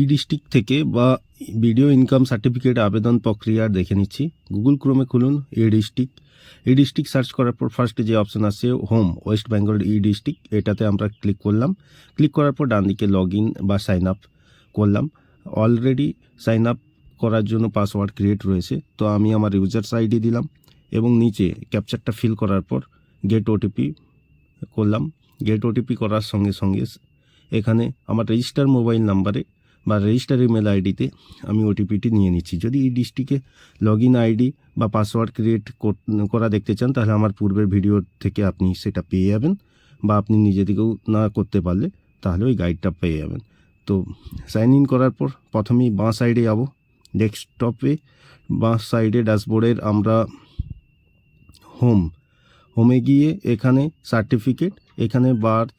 ই district থেকে বা video income certificate আবেদন প্রক্রিয়া দেখে নিচ্ছি। গুগল ক্রোমে খুলুন, E district. E district search করার পর ফার্স্টে যে অপশন আছে, home, West Bengal E district, এটাতে আমরা ক্লিক করলাম। ক্লিক করার পর ডান দিকে লগ ইন বা সাইন আপ করলাম। অলরেডি সাইন আপ করার জন্য পাসওয়ার্ড ক্রিয়েট রয়েছে, তো আমি আমার ইউজার্স আইডি দিলাম এবং নিচে ক্যাপচারটা ফিল করার পর গেট ওটিপি করলাম। গেট ওটিপি করার সঙ্গে সঙ্গে এখানে আমার রেজিস্টার মোবাইল নাম্বারে বা রেজিস্টার ইমেল আইডিতে আমি ওটিপিটি নিয়ে নিচ্ছি। যদি এই ডিস্ট্রিক্টে লগ ইন আইডি বা পাসওয়ার্ড ক্রিয়েট করা দেখতে চান, তাহলে আমার পূর্বের ভিডিও থেকে আপনি সেটা পেয়ে যাবেন বা আপনি নিজে থেকেও না করতে পারলে তাহলে ওই গাইডটা পেয়ে যাবেন। তো সাইন ইন করার পর প্রথমেই বাঁ সাইডে যাব। ডেস্কটপে বাঁ সাইডে ড্যাশবোর্ডের আমরা হোম হোমে গিয়ে এখানে সার্টিফিকেট এখানে birth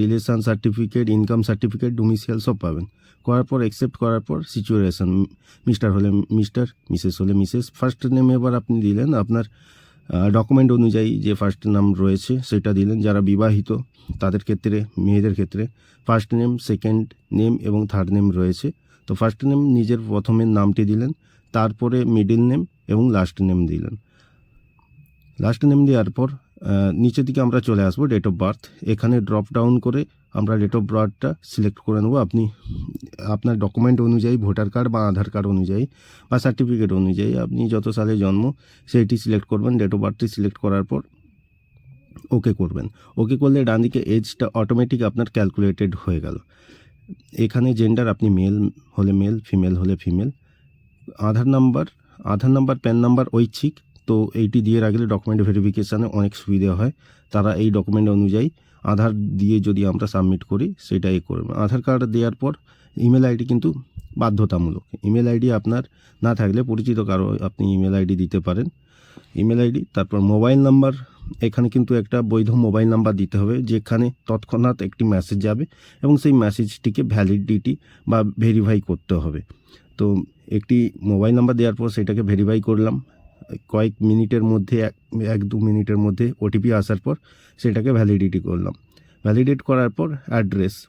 relation certificate, income certificate, domicile সব পাবেন। করার পর অ্যাকসেপ্ট করার পর সিচুয়েশন মিস্টার হলে মিস্টার মিসেস হলে মিসেস ফার্স্ট নেম এবার আপনি দিলেন, আপনার ডকুমেন্ট অনুযায়ী যে ফার্স্ট নাম রয়েছে, সেটা দিলেন। যারা বিবাহিত, তাদের ক্ষেত্রে, মেয়েদের ক্ষেত্রে ফার্স্ট নেম সেকেন্ড নেম এবং থার্ড নেম রয়েছে। তো ফার্স্ট নেম নিজের প্রথমের নামটি দিলেন, তারপরে মিডিল নেম এবং লাস্ট নেম দিলেন। লাস্ট নেম দেওয়ার পর নিচের দিকে আমরা চলে আসব ডেট অফ বার্থ এখানে ড্রপ ডাউন করে আমরা ডেট অফ বার্থটা সিলেক্ট করে নেব। আপনি আপনার ডকুমেন্ট অনুযায়ী ভোটার কার্ড বা আধার কার্ড অনুযায়ী বা সার্টিফিকেট অনুযায়ী আপনি যত সালে জন্ম সেইটি সিলেক্ট করবেন ডেট অফ বার্থটি সিলেক্ট করার পর ওকে করবেন। ওকে করলে ডান দিকে এজটা অটোমেটিক আপনার ক্যালকুলেটেড হয়ে গেল। এখানে জেন্ডার আপনি মেল হলে মেল ফিমেল হলে female Aadhaar number Aadhaar number PAN number ঐচ্ছিক। তো এইটি দিয়ে রাখলে ডকুমেন্ট ভেরিফিকেশানে অনেক সুবিধা হয়। তারা এই ডকুমেন্ট অনুযায়ী আধার দিয়ে যদি আমরা সাবমিট করি সেটা এ করবে। আধার কার্ড দেওয়ার পর ইমেল আইডি কিন্তু বাধ্যতামূলক। ইমেল আইডি আপনার না থাকলে পরিচিত কারও আপনি ইমেল আইডি দিতে পারেন। ইমেল আইডি তারপর মোবাইল নাম্বার এখানে কিন্তু একটা বৈধ মোবাইল নাম্বার দিতে হবে, যেখানে তৎক্ষণাৎ একটি মেসেজ যাবে এবং সেই মেসেজটিকে ভ্যালিডিটি বা ভেরিফাই করতে হবে। তো একটি মোবাইল নাম্বার দেওয়ার পর সেটাকে ভেরিফাই করলাম। কয়েক মিনিটের মধ্যে, এক এক দু মিনিটের মধ্যে ওটিপি আসার পর সেটাকে ভ্যালিডিটি করলাম। ভ্যালিডেট করার পর অ্যাড্রেস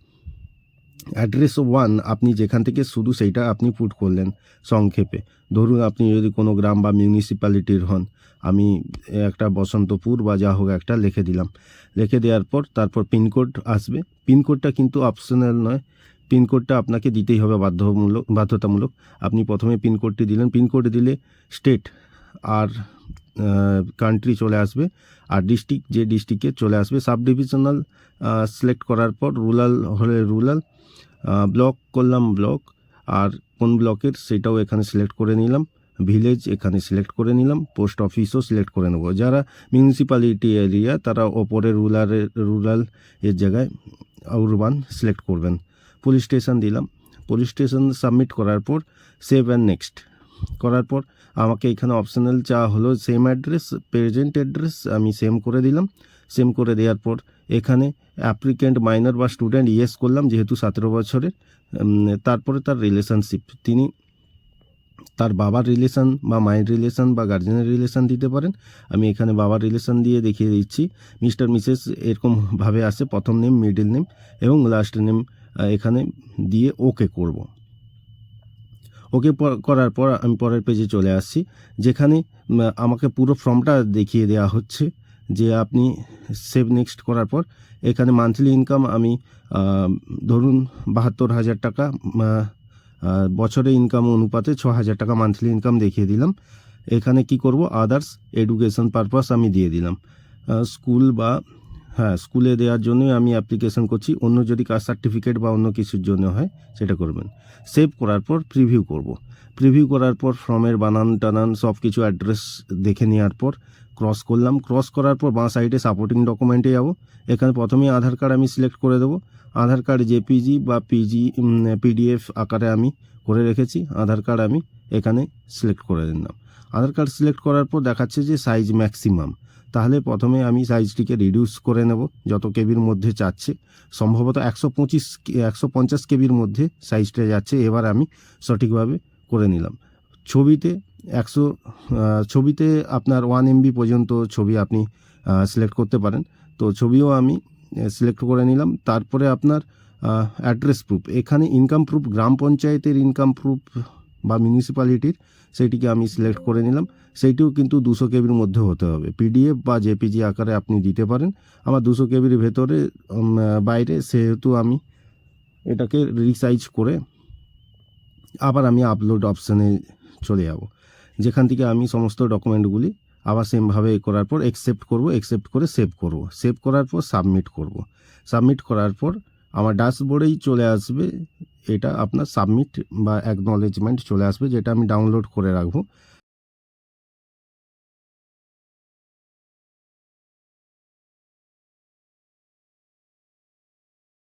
অ্যাড্রেস ওয়ান আপনি যেখান থেকে শুধু সেইটা আপনি পুট করলেন সংক্ষেপে। ধরুন আপনি যদি কোনো গ্রাম বা মিউনিসিপ্যালিটির হন, আমি একটা বসন্তপুর বা যা হোক একটা লিখে দিলাম। লিখে দেওয়ার পর তারপর পিনকোড আসবে। পিনকোডটা কিন্তু অপশনাল নয়। পিনকোডটা আপনাকে দিতেই হবে বাধ্যমূলক, বাধ্যতামূলক। আপনি প্রথমে পিনকোডটি দিলেন। পিনকোড দিলে স্টেট আর কান্ট্রি চলে আসবে। আর ডিস্ট্রিক্ট যে ডিস্ট্রিক্টে চলে আসবে সাব ডিভিশনাল সিলেক্ট করার পর রুরাল হলে রুরাল ব্লক করলাম ব্লক আর কোন ব্লকের সেটাও এখানে সিলেক্ট করে নিলাম। ভিলেজ এখানে সিলেক্ট করে নিলাম পোস্ট অফিসও সিলেক্ট করে নেব। যারা মিউনিসিপ্যালিটি এরিয়া তারা ওপরে রুরালের রুরাল এর জায়গায় আউরবান সিলেক্ট করবেন। পুলিশ স্টেশন দিলাম। পুলিশ স্টেশন সাবমিট করার পর সেভ অ্যান্ড নেক্সট করার পর আমাকে এখানে অপশনাল চা হলো সেম অ্যাড্রেস প্রেজেন্ট অ্যাড্রেস আমি সেম করে দিলাম। সেম করে দেওয়ার পর এখানে অ্যাপ্লিকেন্ট মাইনর বা স্টুডেন্ট ইয়েস করলাম যেহেতু সতেরো বছরের। তারপরে তার রিলেশনশিপ তিনি তার বাবার রিলেশন বা মায়ের রিলেশন বা গার্জেনের রিলেশন দিতে পারেন। আমি এখানে বাবার রিলেশন দিয়ে দেখিয়ে দিচ্ছি। মিস্টার, মিসেস এরকমভাবে আসে প্রথম নেম মিডল নেম এবং লাস্ট নেম এখানে দিয়ে ওকে করব। ওকে করার পর আমি পরের পেজে চলে আসছি, যেখানে আমাকে পুরো ফর্মটা দেখিয়ে দেওয়া হচ্ছে যে আপনি সেভ নেক্সট করার পর এখানে মান্থলি ইনকাম আমি ধরুন বাহাত্তর হাজার টাকা বছরে ইনকাম অনুপাতে ছ হাজার টাকা মান্থলি ইনকাম দেখিয়ে দিলাম। এখানে কি করব? আদার্স এডুকেশন পারপাস আমি দিয়ে দিলাম। স্কুল বা হ্যাঁ স্কুলে দেওয়ার জন্য আমি অ্যাপ্লিকেশন করছি। অন্য যদি কাস্ট সার্টিফিকেট বা অন্য কিছুর জন্য হয়, সেটা করবেন। সেভ করার পর প্রিভিউ করব। প্রিভিউ করার পর ফর্মের বানান টানান সব কিছু অ্যাড্রেস দেখে নেওয়ার পর ক্রস করলাম। ক্রস করার পর বাঁ সাইডে সাপোর্টিং ডকুমেন্টে যাব। এখানে প্রথমেই আধার কার্ড আমি সিলেক্ট করে দেবো। আধার কার্ড জেপিজি বা পিজি পিডিএফ আকারে আমি করে রেখেছি। আধার কার্ড আমি এখানে সিলেক্ট করে দিলাম। আধার কার্ড সিলেক্ট করার পর দেখাচ্ছে যে সাইজ ম্যাক্সিমাম তাহলে প্রথমে আমি সাইজটিকে রিডিউস করে নেব, যত কেবির মধ্যে চাচ্ছে সম্ভবত একশো পঁচিশ, একশো পঞ্চাশ কেবির মধ্যে সাইজটা যাচ্ছে, এবার আমি সঠিকভাবে করে নিলাম। ছবিতে একশো ছবিতে আপনার ওয়ান এমবি পর্যন্ত ছবি আপনি সিলেক্ট করতে পারেন। তো ছবিও আমি সিলেক্ট করে নিলাম। তারপরে আপনার অ্যাড্রেস প্রুফ এখানে ইনকাম প্রুফ গ্রাম পঞ্চায়েতের ইনকাম প্রুফ বা মিউনিসিপ্যালিটির সেইটিকে আমি সিলেক্ট করে নিলাম। সেইটিও কিন্তু দুশো কেবির মধ্যে হতে হবে। পিডিএফ বা জেপিজি আকারে আপনি দিতে পারেন। আমার দুশো কেবির ভেতরে বাইরে সেহেতু আমি এটাকে রিসাইজ করে আবার আমি আপলোড অপশানে চলে যাব। যেখান থেকে আমি সমস্ত ডকুমেন্টগুলি আবার সেমভাবে করার পর একসেপ্ট করব একসেপ্ট করে সেভ করব। সেভ করার পর সাবমিট করব। সাবমিট করার পর আমার ড্যাশবোর্ডেই চলে আসবে এটা আপনার সাবমিট বা অ্যাকনলেজমেন্ট চলে আসবে, যেটা আমি ডাউনলোড করে রাখব।